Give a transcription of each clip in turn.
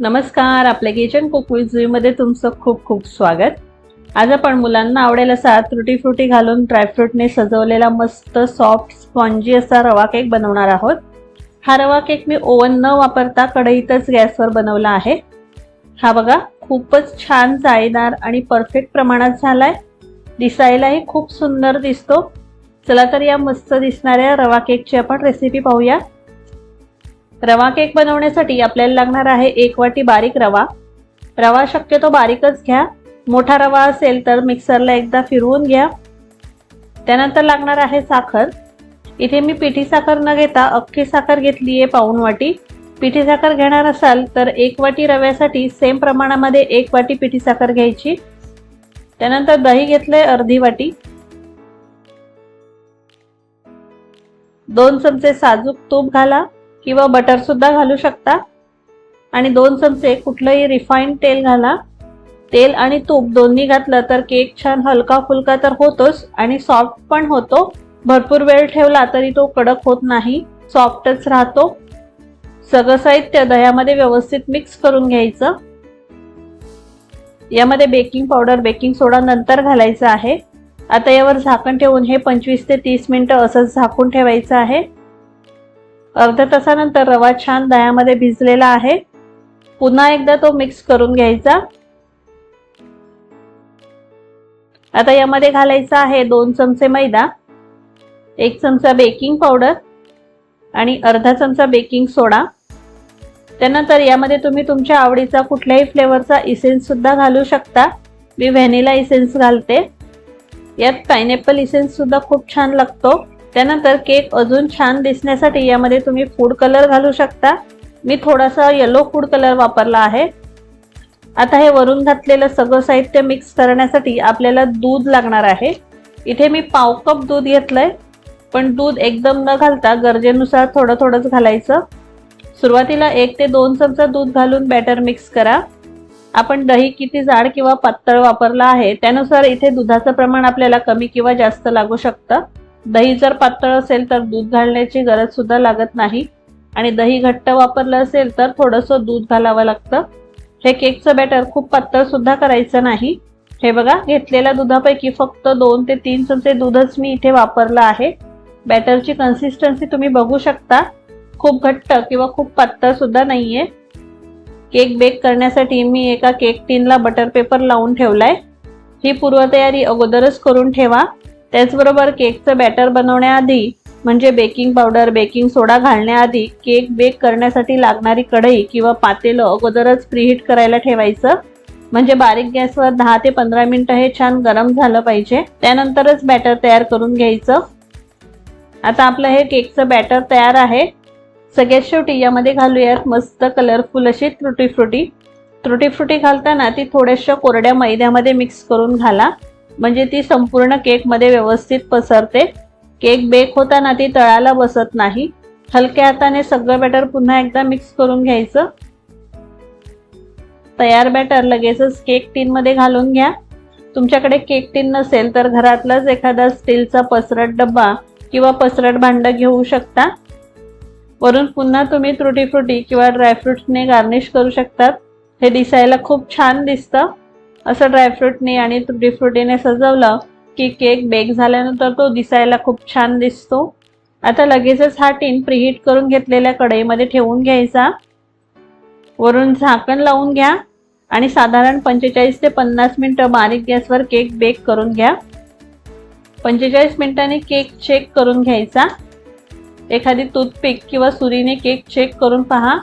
नमस्कार आपल्या किचन कुकमध्ये तुमचं खूप खूप स्वागत. आज आपण मुलांना आवडेल असा त्रुटी फ्रुटी घालून ड्रायफ्रूटने सजवलेला मस्त सॉफ्ट स्पॉन्जी असा रवा केक बनवणार आहोत. हा रवा केक मी ओव्हन न वापरता कढईतच गॅसवर बनवला आहे. हा बघा खूपच छान जाळीदार आणि परफेक्ट प्रमाणात झालाय. दिसायलाही खूप सुंदर दिसतो. चला तर या मस्त दिसणाऱ्या रवा केकची आपण रेसिपी पाहूया. रवा केक बनवण्यासाठी आपल्याला लागणार आहे एक वाटी बारीक रवा. रवा शक्यतो बारीकच घ्या. मोठा रवा असेल तर मिक्सरला एकदा फिरवून घ्या. त्यानंतर लागणार आहे साखर. इथे मी पिठी साखर न घेता अख्खी साखर घेतली आहे पाऊन वाटी. पिठी साखर घेणार असाल तर एक वाटी रव्यासाठी सेम प्रमाणामध्ये एक वाटी पिठी साखर घ्यायची. त्यानंतर दही घेतलंय अर्धी वाटी. दोन चमचे साजूक तूप घाला. किंवा बटर सुद्धा घालू शकता. आणि दोन चमचे कुठलंही रिफाईंड तेल घाला. तेल आणि तूप दोन्ही घातलं तर केक छान हलका फुलका तर होतोच आणि सॉफ्ट पण होतो. भरपूर वेळ ठेवला तरी तो कडक होत नाही. सॉफ्टच राहतो. सगळं साहित्य दह्यामध्ये व्यवस्थित मिक्स करून घ्यायचं. यामध्ये बेकिंग पावडर बेकिंग सोडा नंतर घालायचं आहे. आता यावर झाकण ठेवून हे पंचवीस ते तीस मिनटं असंच झाकून ठेवायचं आहे. अर्ध्या तासानंतर रवा छान दह्यामध्ये भिजलेला आहे. पुन्हा एकदा तो मिक्स करून घ्यायचा. आता यामध्ये घालायचा आहे दोन चमचे मैदा एक चमचा बेकिंग पावडर आणि अर्धा चमचा बेकिंग सोडा. त्यानंतर यामध्ये तुम्ही तुमच्या आवडीचा कुठल्याही फ्लेवरचा इसेन्स सुद्धा घालू शकता. मी व्हॅनिला इसेन्स घालते. यात पायनॅपल इसेन्स सुद्धा खूप छान लागतो. त्यानंतर केक अजून छान दिसण्यासाठी यामध्ये तुम्ही फूड कलर घालू शकता. मी थोडासा येलो फूड कलर वापरला आहे. आता हे वरून घातलेलं सगळं साहित्य मिक्स करण्यासाठी आपल्याला दूध लागणार आहे. इथे मी पाव कप दूध घेतलंय. पण दूध एकदम न घालता गरजेनुसार थोडं थोडंच घालायचं. सुरुवातीला एक ते दोन चमचा दूध घालून बॅटर मिक्स करा. आपण दही किती जाड किंवा पातळ वापरला आहे त्यानुसार इथे दुधाचं प्रमाण आपल्याला कमी किंवा जास्त लागू शकतं. दही जर पातळ असेल तर दूध घालण्याची गरज सुद्धा लागत नाही. आणि दही घट्ट वापरलं असेल तर थोडंसं दूध घालावं लागतं. हे केकचं बॅटर खूप पातळ सुद्धा करायचं नाही. हे बघा घेतलेल्या दुधापैकी फक्त दोन ते तीन चमचे दूधच मी इथे वापरलं आहे. बॅटरची कन्सिस्टन्सी तुम्ही बघू शकता. खूप घट्ट किंवा खूप पातळ सुद्धा नाहीये. केक बेक करण्यासाठी मी एका केक टीनला बटर पेपर लावून ठेवलाय. ही पूर्वतयारी अगोदरच करून ठेवा. त्याचबरोबर केकचं बॅटर बनवण्याआधी म्हणजे बेकिंग पावडर बेकिंग सोडा घालण्याआधी केक बेक करण्यासाठी लागणारी कढई किंवा पातेलं अगोदरच प्रीहीट करायला ठेवायचं. म्हणजे बारीक गॅसवर दहा ते पंधरा मिनिटं हे छान गरम झालं पाहिजे. त्यानंतरच बॅटर तयार करून घ्यायचं. आता आपलं हे केकचं बॅटर तयार आहे. सगळ्यात शेवटी यामध्ये घालूयात मस्त कलरफुल अशी त्रुटी फ्रुटी त्रुटी फ्रुटी घालताना ती थोड्याशा कोरड्या मैद्यामध्ये मिक्स करून घाला. म्हणजे ती संपूर्ण केकमध्ये व्यवस्थित पसरते. केक बेक होताना ती तळाला बसत नाही. हलक्या हाताने सगळं बॅटर पुन्हा एकदा मिक्स करून घ्यायचं. तयार बॅटर लगेचच केक टीनमध्ये घालून घ्या. तुमच्याकडे केक टीन नसेल तर घरातलाच एखादा स्टीलचा पसरट डब्बा किंवा पसरट भांडं घेऊ शकता. वरून पुन्हा तुम्ही त्रुटी फ्रुटी किंवा ड्रायफ्रुट्सने गार्निश करू शकतात. हे दिसायला खूप छान दिसतं. असं ड्रायफ्रूटने आणि तुटी फ्रुटीने सजवलं की केक बेक झाल्यानंतर तो दिसायला खूप छान दिसतो. आता लगेचच हा टीन प्रिहीट करून घेतलेल्या कढईमध्ये ठेवून घ्यायचा. वरून झाकण लावून घ्या आणि साधारण पंचेचाळीस ते पन्नास मिनटं बारीक गॅसवर केक बेक करून घ्या. पंचेचाळीस मिनिटांनी केक चेक करून घ्यायचा. एखादी टूथपिक किंवा सुरीने केक चेक करून पहा.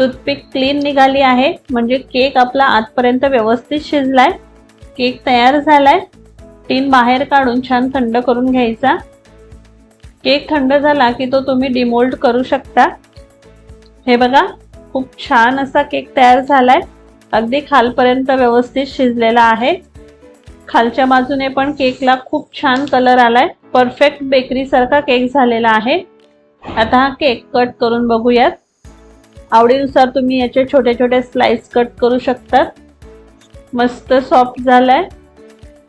टूथपिक क्लीन निघाली आहे. म्हणजे केक आपला आतपर्यंत व्यवस्थित शिजलाय. केक तयार झालाय. टीन बाहेर काढून छान थंड करून घ्यायचा. केक थंड झाला की तो तुम्ही डिमोल्ड करू शकता. हे बघा खूप छान असा केक तयार झालाय. अगदी खालपर्यंत व्यवस्थित शिजलेला आहे. खालच्या बाजूने पण केकला खूप छान कलर आलाय. परफेक्ट बेकरीसारखा केक झालेला आहे. आता हा केक कट करून बघूयात. आवडीनुसार तुम्ही याचे छोटे छोटे स्लाइस कट करू शकतात. मस्त सॉफ्ट झालाय.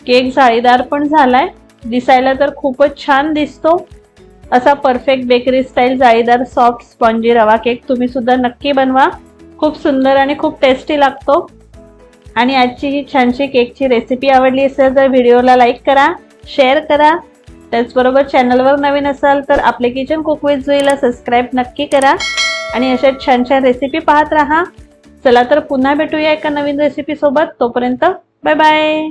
केक जाळीदार पण झालाय. दिसायला तर खूपच छान दिसतो. असा परफेक्ट बेकरी स्टाईल जाळीदार सॉफ्ट स्पॉन्जी रवा केक तुम्ही सुद्धा नक्की बनवा. खूप सुंदर आणि खूप टेस्टी लागतो. आणि आजची ही छानशी केकची रेसिपी आवडली असेल तर व्हिडिओला लाईक करा शेअर करा. त्याचबरोबर चॅनलवर नवीन असाल तर आपले किचन कुक जुईला सबस्क्राईब नक्की करा. आणि अशा छान छान रेसिपी पाहत राहा. चला तर पुन्हा भेटूया एका नवीन रेसिपीसोबत तोपर्यंत बाय बाय